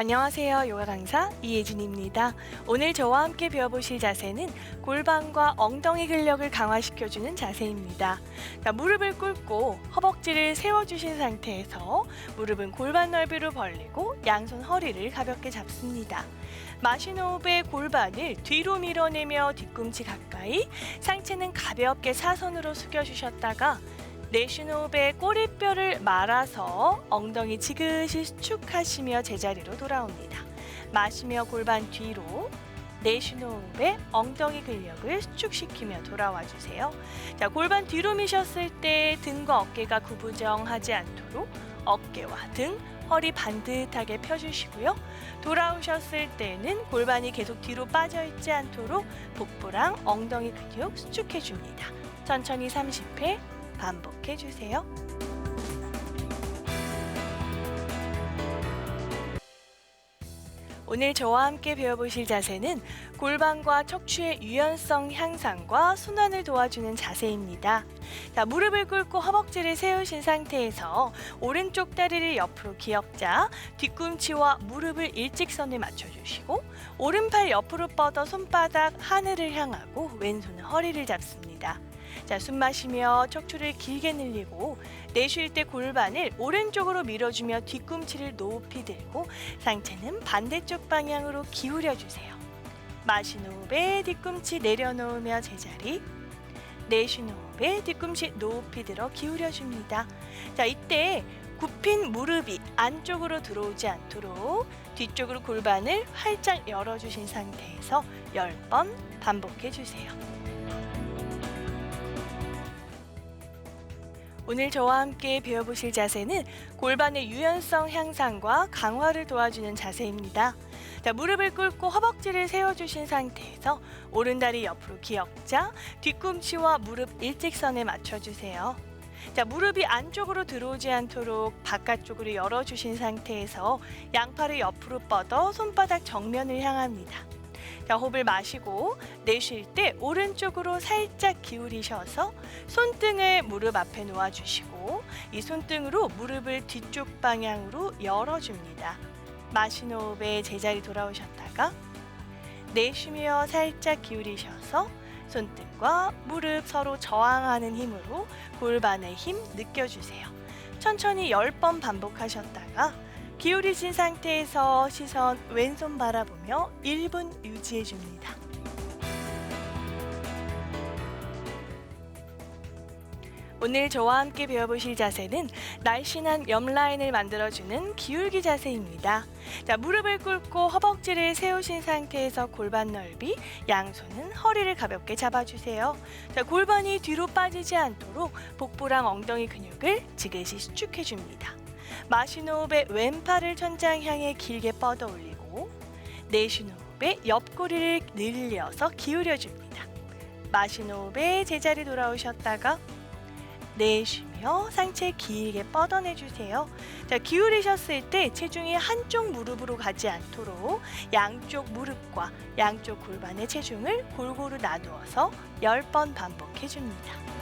안녕하세요. 요가 강사 이예진입니다. 오늘 저와 함께 배워보실 자세는 골반과 엉덩이 근력을 강화시켜주는 자세입니다. 자, 무릎을 꿇고 허벅지를 세워주신 상태에서 무릎은 골반 넓이로 벌리고 양손 허리를 가볍게 잡습니다. 마신 호흡에 골반을 뒤로 밀어내며 뒤꿈치 가까이 상체는 가볍게 사선으로 숙여주셨다가 내쉬는 호흡에 꼬리뼈를 말아서 엉덩이 지그시 수축하시며 제자리로 돌아옵니다. 마시며 골반 뒤로 내쉬는 호흡에 엉덩이 근력을 수축시키며 돌아와 주세요. 자, 골반 뒤로 미셨을 때 등과 어깨가 구부정하지 않도록 어깨와 등, 허리 반듯하게 펴주시고요. 돌아오셨을 때는 골반이 계속 뒤로 빠져 있지 않도록 복부랑 엉덩이 근육 수축해 줍니다. 천천히 30회 반복해 주세요. 오늘 저와 함께 배워보실 자세는 골반과 척추의 유연성 향상과 순환을 도와주는 자세입니다. 자, 무릎을 꿇고 허벅지를 세우신 상태에서 오른쪽 다리를 옆으로 기역자, 뒤꿈치와 무릎을 일직선에 맞춰주시고 오른팔 옆으로 뻗어 손바닥 하늘을 향하고 왼손은 허리를 잡습니다. 자, 숨 마시며 척추를 길게 늘리고 내쉴 때 골반을 오른쪽으로 밀어주며 뒤꿈치를 높이 들고 상체는 반대쪽 방향으로 기울여 주세요. 마시는 호흡에 뒤꿈치 내려놓으며 제자리. 내쉬는 호흡에 뒤꿈치 높이 들어 기울여 줍니다. 자, 이때 굽힌 무릎이 안쪽으로 들어오지 않도록 뒤쪽으로 골반을 활짝 열어주신 상태에서 10번 반복해 주세요. 오늘 저와 함께 배워보실 자세는 골반의 유연성 향상과 강화를 도와주는 자세입니다. 자, 무릎을 꿇고 허벅지를 세워주신 상태에서 오른다리 옆으로 기역자, 뒤꿈치와 무릎 일직선에 맞춰주세요. 자, 무릎이 안쪽으로 들어오지 않도록 바깥쪽으로 열어주신 상태에서 양팔을 옆으로 뻗어 손바닥 정면을 향합니다. 자, 호흡을 마시고 내쉴 때 오른쪽으로 살짝 기울이셔서 손등을 무릎 앞에 놓아 주시고 이 손등으로 무릎을 뒤쪽 방향으로 열어 줍니다. 마시는 호흡에 제자리 돌아오셨다가 내쉬며 살짝 기울이셔서 손등과 무릎 서로 저항하는 힘으로 골반의 힘 느껴주세요. 천천히 10번 반복하셨다가 기울이신 상태에서 시선 왼손 바라보며 1분 유지해 줍니다. 오늘 저와 함께 배워보실 자세는 날씬한 옆라인을 만들어주는 기울기 자세입니다. 자, 무릎을 꿇고 허벅지를 세우신 상태에서 골반 넓이, 양손은 허리를 가볍게 잡아주세요. 자, 골반이 뒤로 빠지지 않도록 복부랑 엉덩이 근육을 지그시 수축해줍니다. 마시는 호흡에 왼팔을 천장 향해 길게 뻗어 올리고 내쉬는 호흡에 옆구리를 늘려서 기울여 줍니다. 마시는 호흡에 제자리 돌아오셨다가 내쉬며 상체 길게 뻗어내 주세요. 자, 기울이셨을 때 체중이 한쪽 무릎으로 가지 않도록 양쪽 무릎과 양쪽 골반의 체중을 골고루 나누어서 10번 반복해 줍니다.